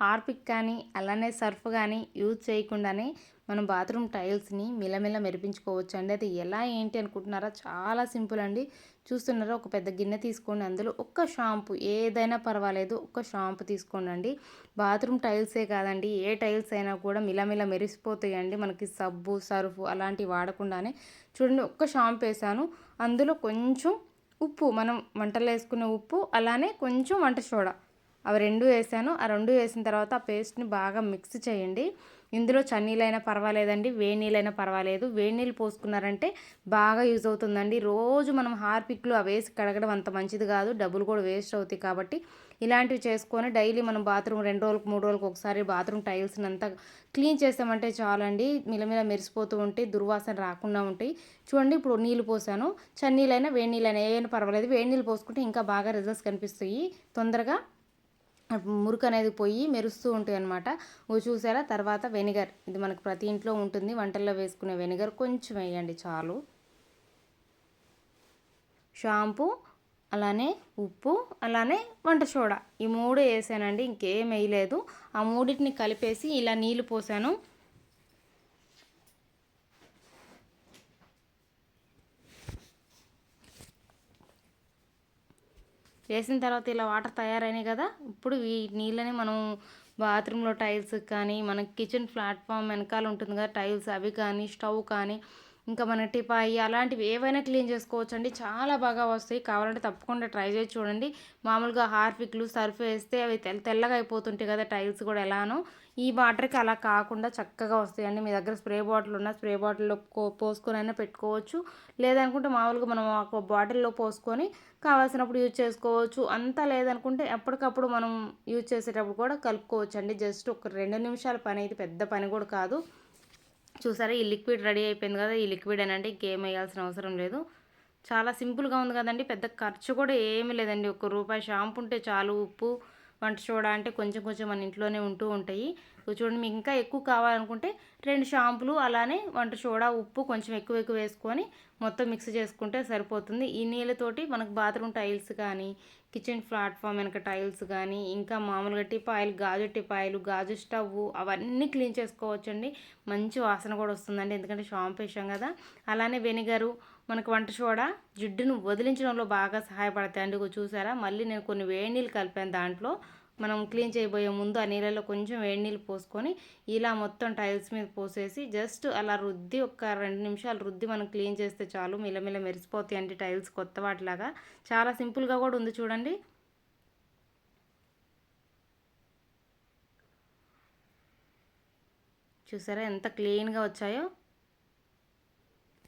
Harpic కానీ అలానే Surf కానీ యూజ్ చేయకుండానే మనం బాత్రూమ్ టైల్స్ని మిలమిల మెరిపించుకోవచ్చు అండి. అది ఎలా ఏంటి అనుకుంటున్నారా? చాలా సింపుల్ అండి. చూస్తున్నారా? ఒక పెద్ద గిన్నె తీసుకోండి. అందులో ఒక్క షాంపూ ఏదైనా పర్వాలేదు ఒక్క షాంపూ తీసుకోండి అండి బాత్రూమ్ టైల్సే కాదండి. ఏ టైల్స్ అయినా కూడా మిలమిల మెరిసిపోతాయండి. మనకి సబ్బు సర్ఫ్ అలాంటివి వాడకుండానే. చూడండి ఒక్క షాంపూ వేసాను. అందులో కొంచెం ఉప్పు మనం వంటలు వేసుకునే ఉప్పు అలానే కొంచెం వంట సోడా. అవి రెండు వేసాను. ఆ రెండు వేసిన తర్వాత ఆ పేస్ట్ని బాగా మిక్స్ చేయండి. ఇందులో చన్నీళ్ళైనా పర్వాలేదండి వేడి నీళ్ళైనా పర్వాలేదు. వేడి నీళ్ళు పోసుకున్నారంటే బాగా యూజ్ అవుతుందండి. రోజు మనం హార్పిక్లు అవి వేసి కడగడం అంత మంచిది కాదు. డబ్బులు కూడా వేస్ట్ అవుతాయి కాబట్టి ఇలాంటివి చేసుకొని డైలీ మనం బాత్రూమ్ రెండు రోజులకు మూడు రోజులకు ఒకసారి బాత్రూమ్ టైల్స్ని అంతా క్లీన్ చేసామంటే చాలండి. మిలమిల మెరిసిపోతూ ఉంటాయి దుర్వాసన రాకుండా ఉంటాయి. చూడండి ఇప్పుడు నీళ్ళు పోసాను. చన్నీళ్ళైనా వేడి నీళ్ళైనా ఏమైనా పర్వాలేదు. వేడి నీళ్ళు పోసుకుంటే ఇంకా బాగా రిజల్ట్స్ కనిపిస్తాయి. తొందరగా మురుకు అనేది పోయి మెరుస్తూ ఉంటాయి అనమాట చూసారా? తర్వాత వెనిగర్. ఇది మనకు ప్రతి ఇంట్లో ఉంటుంది. వంటల్లో వేసుకునే వెనిగర్ కొంచెం వేయండి చాలు. షాంపూ అలానే ఉప్పు అలానే వంట సోడా. ఈ మూడు వేసానండి. ఇంకేం వేయలేదు. ఆ మూడింటిని కలిపేసి ఇలా నీళ్ళు పోసాను. వేసిన తర్వాత ఇలా వాటర్ తయారైనాయి కదా ఇప్పుడు ఈ నీళ్ళని మనం బాత్రూంలో టైల్స్ కానీ మన కిచెన్ ప్లాట్ఫామ్ వెనకాల ఉంటుంది కదా టైల్స్ అవి కానీ స్టవ్ కానీ ఇంకా మన టిపాయి అలాంటివి ఏవైనా క్లీన్ చేసుకోవచ్చు అండి చాలా బాగా వస్తాయి. కావాలంటే తప్పకుండా ట్రై చేసి చూడండి. మామూలుగా హార్పిక్లు సర్ఫ్ వేస్తే అవి తెల్ల తెల్లగా అయిపోతుంటాయి కదా టైల్స్ కూడా ఎలానో. ఈ వాటర్కి అలా కాకుండా చక్కగా వస్తాయండి. మీ దగ్గర స్ప్రే బాటిల్ ఉన్న స్ప్రే బాటిల్లో పోసుకొని అయినా పెట్టుకోవచ్చు. లేదనుకుంటే మామూలుగా మనం ఒక బాటిల్లో పోసుకొని కావాల్సినప్పుడు యూజ్ చేసుకోవచ్చు. అంతా లేదనుకుంటే ఎప్పటికప్పుడు మనం యూజ్ చేసేటప్పుడు కూడా కలుపుకోవచ్చు అండి జస్ట్ ఒక రెండు నిమిషాల పని అయితే పెద్ద పని కూడా కాదు. చూసారా? ఈ లిక్విడ్ రెడీ అయిపోయింది కదా ఈ లిక్విడ్ అనంటే ఇంకేం వేయాల్సిన అవసరం లేదు. చాలా సింపుల్గా ఉంది కదండి పెద్ద ఖర్చు కూడా ఏమీ లేదండి. ఒక రూపాయి షాంపూ ఉంటే చాలు ఉప్పు వంట చూడ అంటే కొంచెం కొంచెం మన ఇంట్లోనే ఉంటూ ఉంటాయి. చూడండి మీకు ఇంకా ఎక్కువ కావాలనుకుంటే రెండు షాంపులు అలానే వంట సోడా ఉప్పు కొంచెం ఎక్కువ ఎక్కువ వేసుకొని మొత్తం మిక్స్ చేసుకుంటే సరిపోతుంది. ఈ నీళ్ళతోటి మనకు బాత్రూమ్ టైల్స్ కానీ కిచెన్ ప్లాట్ఫామ్ వెనక టైల్స్ కానీ ఇంకా మామూలుగా టిపాయిలు గాజు టిపాయిలు గాజు స్టవ్ అవన్నీ క్లీన్ చేసుకోవచ్చండి. మంచి వాసన కూడా వస్తుందండి ఎందుకంటే షాంపు వేసాం కదా. అలానే వెనిగరు మనకు వంట సోడా జిడ్డును వదిలించడంలో బాగా సహాయపడతాయండి. చూసారా? మళ్ళీ నేను కొన్ని వేడి నీళ్ళు కలిపాను దాంట్లో. మనం క్లీన్ చేయబోయే ముందు ఆ నీళ్ళలో కొంచెం వేడి నీళ్ళు పోసుకొని ఇలా మొత్తం టైల్స్ మీద పోసేసి జస్ట్ అలా రుద్ది ఒక రెండు నిమిషాలు రుద్ది మనం క్లీన్ చేస్తే చాలు. మిలమిల మెరిసిపోతాయి అంటే టైల్స్ కొత్త వాటిలాగా. చాలా సింపుల్గా కూడా ఉంది చూడండి. చూసారా ఎంత క్లీన్గా వచ్చాయో?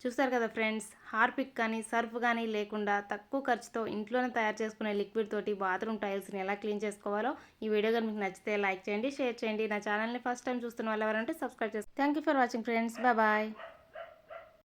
చూస్తారు కదా ఫ్రెండ్స్ హార్పిక్ కానీ సర్ఫ్ కానీ లేకుండా తక్కువ ఖర్చుతో ఇంట్లోనే తయారు చేసుకునే లిక్విడ్ తోటి బాత్రూమ్ టైల్స్ని ఎలా క్లీన్ చేసుకోవాలో ఈ వీడియో కానీ మీకు నచ్చితే లైక్ చేయండి షేర్ చేయండి. నా ఛానల్ని ఫస్ట్ టైం చూస్తున్న వాళ్ళు ఎవరంటే సబ్స్క్రైబ్ చేస్తారు thank for watching friends. Bye.